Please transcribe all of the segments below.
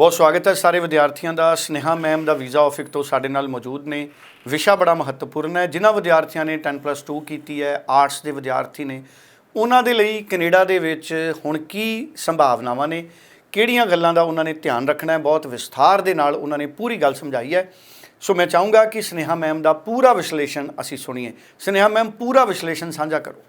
ਬਹੁਤ ਸਵਾਗਤ ਹੈ ਸਾਰੇ ਵਿਦਿਆਰਥੀਆਂ ਦਾ। ਸਨੇਹਾ ਮੈਮ ਦਾ ਵੀਜ਼ਾ ਆਫਿਕ ਤੋਂ ਸਾਡੇ ਨਾਲ ਮੌਜੂਦ ਨੇ। ਵਿਸ਼ਾ ਬੜਾ ਮਹੱਤਵਪੂਰਨ ਹੈ। ਜਿਨ੍ਹਾਂ ਵਿਦਿਆਰਥੀਆਂ ਨੇ 10+2 ਕੀਤੀ ਹੈ ਆਰਟਸ ਦੇ ਵਿਦਿਆਰਥੀ ਨੇ। ਉਹਨਾਂ ਦੇ ਲਈ ਕੈਨੇਡਾ ਦੇ ਵਿੱਚ ਹੁਣ ਕੀ ਸੰਭਾਵਨਾਵਾਂ ਨੇ? ਕਿਹੜੀਆਂ ਗੱਲਾਂ ਦਾ ਉਹਨਾਂ ਨੇ ਧਿਆਨ ਰੱਖਣਾ ਹੈ? ਬਹੁਤ ਵਿਸਥਾਰ ਦੇ ਨਾਲ ਉਹਨਾਂ ਨੇ ਪੂਰੀ ਗੱਲ ਸਮਝਾਈ ਹੈ। ਸੋ ਮੈਂ ਚਾਹੂੰਗਾ ਕਿ ਸਨੇਹਾ ਮੈਮ ਦਾ ਪੂਰਾ ਵਿਸ਼ਲੇਸ਼ਣ ਅਸੀਂ ਸੁਣੀਏ। ਸਨੇਹਾ ਮੈਮ, ਪੂਰਾ ਵਿਸ਼ਲੇਸ਼ਣ ਸਾਂਝਾ ਕਰੋ।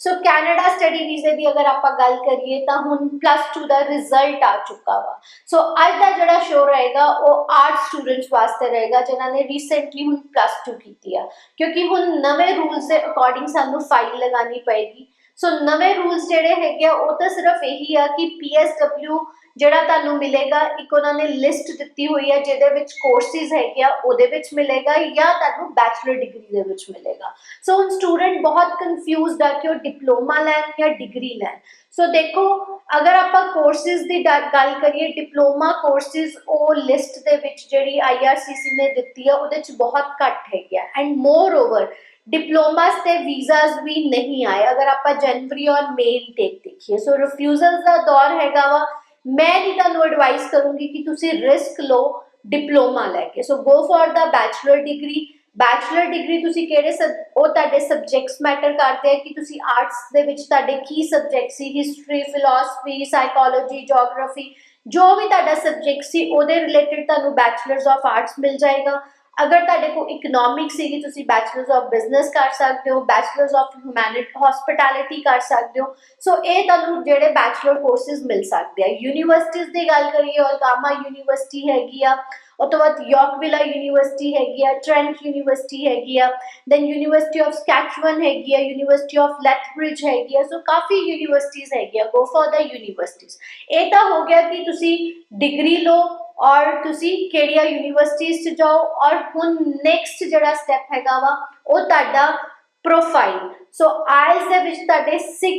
ਸੋ ਕੈਨੇਡਾ ਸਟੱਡੀ ਵੀਜ਼ੇ ਦੀ ਅਗਰ ਆਪਾਂ ਗੱਲ ਕਰੀਏ ਤਾਂ ਹੁਣ ਪਲੱਸ 2 ਦਾ ਰਿਜ਼ਲਟ ਆ ਚੁੱਕਾ ਵਾ। ਸੋ ਅੱਜ ਦਾ ਜਿਹੜਾ ਸ਼ੋਅ ਰਹੇਗਾ, ਉਹ ਆਰਟ ਸਟੂਡੈਂਟਸ ਵਾਸਤੇ ਰਹੇਗਾ, ਜਿਨ੍ਹਾਂ ਨੇ ਰੀਸੈਂਟਲੀ ਹੁਣ ਪਲੱਸ 2 ਕੀਤੀ ਆ। ਕਿਉਂਕਿ ਹੁਣ ਨਵੇਂ ਰੂਲਸ ਦੇ ਅਕੋਰਡਿੰਗ ਸਾਨੂੰ ਫਾਈਲ ਲਗਾਣੀ ਪਏਗੀ। ਸੋ ਨਵੇਂ ਰੂਲਸ ਜਿਹੜੇ ਹੈਗੇ ਆ, ਉਹ ਤਾਂ ਸਿਰਫ ਇਹੀ ਆ ਕਿ PSW ਜਿਹੜਾ ਤੁਹਾਨੂੰ ਮਿਲੇਗਾ, ਇੱਕ ਉਹਨਾਂ ਨੇ ਲਿਸਟ ਦਿੱਤੀ ਹੋਈ ਹੈ ਜਿਹਦੇ ਵਿੱਚ ਕੋਰਸਿਸ ਹੈਗੇ ਆ, ਉਹਦੇ ਵਿੱਚ ਮਿਲੇਗਾ ਜਾਂ ਤੁਹਾਨੂੰ ਬੈਚਲਰ ਡਿਗਰੀ ਦੇ ਵਿੱਚ ਮਿਲੇਗਾ। ਸੋ ਹੁਣ ਸਟੂਡੈਂਟ ਬਹੁਤ ਕਨਫਿਊਜ਼ਡ ਆ ਕਿ ਉਹ ਡਿਪਲੋਮਾ ਲੈਣ ਜਾਂ ਡਿਗਰੀ ਲੈਣ। ਸੋ ਦੇਖੋ, ਅਗਰ ਆਪਾਂ ਕੋਰਸਿਸ ਦੀ ਡ- ਗੱਲ ਕਰੀਏ ਡਿਪਲੋਮਾ ਕੋਰਸਿਸ ਉਹ ਲਿਸਟ ਦੇ ਵਿੱਚ ਜਿਹੜੀ IRCC ਨੇ ਦਿੱਤੀ ਆ, ਉਹਦੇ ਚ ਬਹੁਤ ਘੱਟ ਹੈਗੀ ਆ। ਐਂਡ ਮੋਰ ਓਵਰ ਡਿਪਲੋਮਾਸ ਤੇ ਵੀਜ਼ਾਸ ਵੀ ਨਹੀਂ ਆਏ। ਅਗਰ ਆਪਾਂ ਜਨਵਰੀ ਔਰ ਮਈ ਇਨਟੇਕ ਦੇਖੀਏ ਸੋ ਰਿਫਿਊਜ਼ਲਸ ਦਾ ਦੌਰ ਹੈਗਾ ਵਾ। ਮੈਂ ਨਹੀਂ ਤੁਹਾਨੂੰ ਐਡਵਾਈਸ ਕਰੂੰਗੀ ਕਿ ਤੁਸੀਂ ਰਿਸਕ ਲਓ ਡਿਪਲੋਮਾ ਲੈ ਕੇ। So go for the bachelor degree bachelor degree ਤੁਸੀਂ ਕਿਹੜੇ ਸਬ, ਉਹ ਤੁਹਾਡੇ ਸਬਜੈਕਟਸ ਮੈਟਰ ਕਰਦੇ ਆ ਕਿ ਤੁਸੀਂ ਆਰਟਸ ਦੇ ਵਿੱਚ ਤੁਹਾਡੇ ਕੀ ਸਬਜੈਕਟ ਸੀ? ਹਿਸਟਰੀ ਫਿਲਾਸਫੀ ਸਾਈਕੋਲੋਜੀ ਜੀਓਗ੍ਰਾਫੀ ਜੋ ਵੀ ਤੁਹਾਡਾ ਸਬਜੈਕਟ ਸੀ, ਉਹਦੇ ਰਿਲੇਟਡ ਤੁਹਾਨੂੰ ਬੈਚਲਰਸ ਆਫ ਆਰਟਸ ਮਿਲ ਜਾਏਗਾ। ਅਗਰ ਤੁਹਾਡੇ ਕੋਲ ਇਕਨੋਮਿਕਸ ਸੀਗੀ, ਤੁਸੀਂ ਬੈਚਲਰਸ ਆਫ ਬਿਜ਼ਨਸ ਕਰ ਸਕਦੇ ਹੋ ਬੈਚਲਰਸ ਆਫ ਹਿਊਮੈਨਿਟੀ ਹਸਪਿਟੈਲਿਟੀ ਕਰ ਸਕਦੇ ਹੋ। ਸੋ ਇਹ ਤੁਹਾਨੂੰ ਜਿਹੜੇ ਬੈਚਲਰ ਕੋਰਸਿਸ ਮਿਲ ਸਕਦੇ ਆ। ਯੂਨੀਵਰਸਿਟੀਜ਼ ਦੀ ਗੱਲ ਕਰੀਏ ਔਲਗਾਮਾ ਯੂਨੀਵਰਸਿਟੀ ਹੈਗੀ ਆ, ਉਹ ਤੋਂ ਬਾਅਦ ਯਾਰਕਵਿਲਾ ਯੂਨੀਵਰਸਿਟੀ ਹੈਗੀ ਆ ਟ੍ਰੈਂਟ ਯੂਨੀਵਰਸਿਟੀ ਹੈਗੀ ਆ ਦੈਨ ਯੂਨੀਵਰਸਿਟੀ ਆਫ ਸਕੈਚਵਨ ਹੈਗੀ ਆ ਯੂਨੀਵਰਸਿਟੀ ਆਫ ਲੈਥਬ੍ਰਿਜ ਹੈਗੀ ਆ। ਸੋ ਕਾਫੀ ਯੂਨੀਵਰਸਿਟੀਜ਼ ਹੈਗੀਆਂ ਗੋ ਫॉर ਦਾ ਯੂਨੀਵਰਸਿਟੀਜ਼ ਇਹ ਤਾਂ ਹੋ ਗਿਆ ਕਿ ਤੁਸੀਂ ਡਿਗਰੀ ਲਓ ਔਰ ਤੁਸੀਂ ਕਿਹੜੀਆਂ ਯੂਨੀਵਰਸਿਟੀਜ਼ 'ਚ ਜਾਓ ਔਰ ਹੁਣ ਨੈਕਸਟ ਜਿਹੜਾ ਸਟੈਪ ਹੈਗਾ ਵਾ, ਉਹ ਤੁਹਾਡਾ ਪ੍ਰੋਫਾਈਲ ਸੋ ਆਇਲਸ ਦੇ ਵਿੱਚ ਤੁਹਾਡੇ 6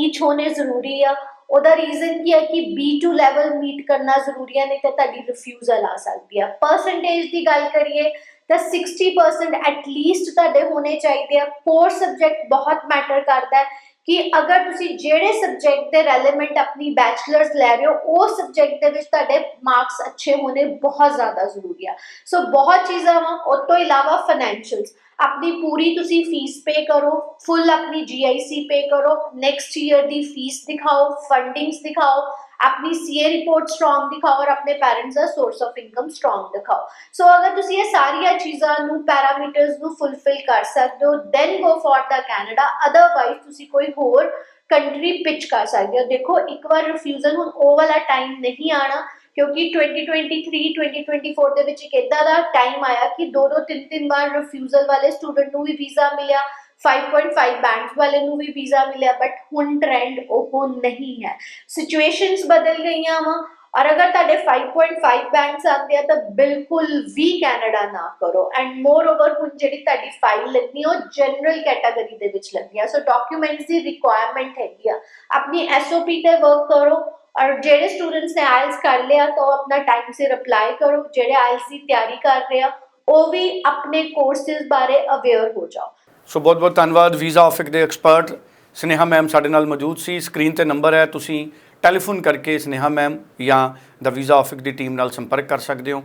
ਈਚ ਹੋਣੇ ਜ਼ਰੂਰੀ ਆ। ਉਹਦਾ ਰੀਜ਼ਨ ਕੀ ਹੈ ਕਿ B2 ਲੈਵਲ ਮੀਟ ਕਰਨਾ ਜ਼ਰੂਰੀ ਹੈ ਨਹੀਂ ਤਾਂ ਤੁਹਾਡੀ ਰਿਫਿਊਜ਼ਲ ਆ ਸਕਦੀ ਹੈ ਪਰਸੈਂਟੇਜ ਦੀ ਗੱਲ ਕਰੀਏ, ਤਾਂ 60% ਐਟ ਲੀਸਟ ਤੁਹਾਡੇ ਹੋਣੇ ਚਾਹੀਦੇ ਆ। ਕੋਰ ਸਬਜੈਕਟ ਬਹੁਤ ਮੈਟਰ ਕਰਦਾ ਹੈ। ਕਿ ਅਗਰ ਤੁਸੀਂ ਜਿਹੜੇ ਸਬਜੈਕਟ ਦੇ ਰੈਲੇਵੈਂਟ ਆਪਣੀ ਬੈਚਲਰਸ ਲੈ ਰਹੇ ਹੋ, ਉਹ ਸਬਜੈਕਟ ਦੇ ਵਿੱਚ ਤੁਹਾਡੇ ਮਾਰਕਸ ਅੱਛੇ ਹੋਣੇ ਬਹੁਤ ਜ਼ਿਆਦਾ ਜ਼ਰੂਰੀ ਆ। ਸੋ ਬਹੁਤ ਚੀਜ਼ਾਂ ਵਾ ਉਸ ਤੋਂ ਇਲਾਵਾ ਫਾਈਨੈਂਸ਼ੀਅਲਸ ਆਪਣੀ ਪੂਰੀ ਤੁਸੀਂ ਫੀਸ ਪੇ ਕਰੋ ਫੁੱਲ ਆਪਣੀ GIC ਪੇ ਕਰੋ ਨੈਕਸਟ ਈਅਰ ਦੀ ਫੀਸ ਦਿਖਾਓ ਫੰਡਿੰਗਸ ਦਿਖਾਓ ਆਪਣੀ ਸੀਏ ਰਿਪੋਰਟ ਸਟਰੋਂਗ ਦਿਖਾਓ ਔਰ ਆਪਣੇ ਪੈਰੈਂਟਸ ਦਾ ਸੋਰਸ ਆਫ ਇਨਕਮ ਸਟਰੋਂਗ ਦਿਖਾਓ। ਸੋ ਅਗਰ ਤੁਸੀਂ ਇਹ ਸਾਰੀਆਂ ਚੀਜ਼ਾਂ ਨੂੰ ਪੈਰਾਮੀਟਰਸ ਨੂੰ ਫੁੱਲਫਿਲ ਕਰ ਸਕਦੇ ਹੋ then go for the Canada otherwise ਤੁਸੀਂ ਕੋਈ ਹੋਰ ਕੰਟਰੀ ਪਿਚ ਕਰ ਸਕਦੇ ਹੋ। ਦੇਖੋ, ਇੱਕ ਵਾਰ ਰਿਫਿਊਜ਼ਲ ਹੁਣ ਉਹ ਵਾਲਾ ਟਾਈਮ ਨਹੀਂ ਆਣਾ ਕਿਉਂਕਿ 2023 2024 ਦੇ ਵਿੱਚ ਇੱਕ ਇਦਾਂ ਦਾ ਟਾਈਮ ਆਇਆ ਕਿ ਦੋ ਦੋ ਤਿੰਨ ਤਿੰਨ ਵਾਰ ਰਿਫਿਊਜ਼ਲ ਵਾਲੇ ਸਟੂਡੈਂਟ ਨੂੰ ਵੀ ਵੀਜ਼ਾ ਮਿਲਿਆ। 5.5 ਬੈਂਡਸ ਵਾਲੇ ਨੂੰ ਵੀ ਵੀਜ਼ਾ ਮਿਲਿਆ ਬਟ ਹੁਣ ਟ੍ਰੈਂਡ ਉਹ ਨਹੀਂ ਹੈ ਸਿਚੁਏਸ਼ਨਸ ਬਦਲ ਗਈਆਂ ਵਾ ਔਰ ਅਗਰ ਤੁਹਾਡੇ 5.5 ਬੈਂਡਸ ਆਉਂਦੇ ਆ ਤਾਂ ਬਿਲਕੁਲ ਵੀ ਕੈਨੇਡਾ ਨਾ ਕਰੋ ਐਂਡ ਮੋਰ ਓਵਰ ਹੁਣ ਜਿਹੜੀ ਤੁਹਾਡੀ ਫਾਈਲ ਲੱਗਣੀ ਆ, ਉਹ ਜਨਰਲ ਕੈਟਾਗਰੀ ਦੇ ਵਿੱਚ ਲੱਗਣੀ ਆ ਸੋ ਡਾਕੂਮੈਂਟਸ ਦੀ ਰਿਕੁਆਇਰਮੈਂਟ ਹੈਗੀ ਆ ਆਪਣੀ ਐਸਓਪੀ ਤੇ ਵਰਕ ਕਰੋ ਔਰ ਜਿਹੜੇ ਸਟੂਡੈਂਟਸ ਨੇ ਆਇਲਸ ਕਰ ਲਿਆ ਤਾਂ ਉਹ ਆਪਣਾ ਟਾਈਮ ਸਿਰ ਅਪਲਾਈ ਕਰੋ ਜਿਹੜੇ ਆਇਲਸ ਦੀ ਤਿਆਰੀ ਕਰ ਰਹੇ ਆ ਉਹ ਵੀ ਆਪਣੇ ਕੋਰਸਿਸ ਬਾਰੇ ਅਵੇਅਰ ਹੋ ਜਾਓ ਸੋ ਬਹੁਤ ਬਹੁਤ ਧੰਨਵਾਦ ਵੀਜ਼ਾ ਆਫਿਕ ਦੇ ਐਕਸਪਰਟ ਸਨੇਹਾ ਮੈਮ ਸਾਡੇ ਨਾਲ ਮੌਜੂਦ ਸੀ। ਸਕਰੀਨ ਤੇ ਨੰਬਰ ਹੈ, ਤੁਸੀਂ ਟੈਲੀਫੋਨ ਕਰਕੇ ਸਨੇਹਾ ਮੈਮ ਜਾਂ ਦਾ ਵੀਜ਼ਾ ਆਫਿਕ ਦੀ ਟੀਮ ਨਾਲ ਸੰਪਰਕ ਕਰ ਸਕਦੇ ਹੋ।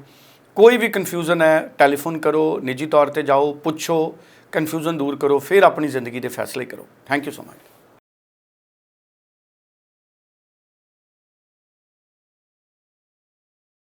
ਕੋਈ ਵੀ ਕਨਫਿਊਜ਼ਨ ਹੈ ਟੈਲੀਫੋਨ ਕਰੋ, ਨਿੱਜੀ ਤੌਰ ਤੇ ਜਾਓ, ਪੁੱਛੋ ਕਨਫਿਊਜ਼ਨ ਦੂਰ ਕਰੋ, ਫਿਰ ਆਪਣੀ ਜ਼ਿੰਦਗੀ ਦੇ ਫੈਸਲੇ ਕਰੋ। Thank you so much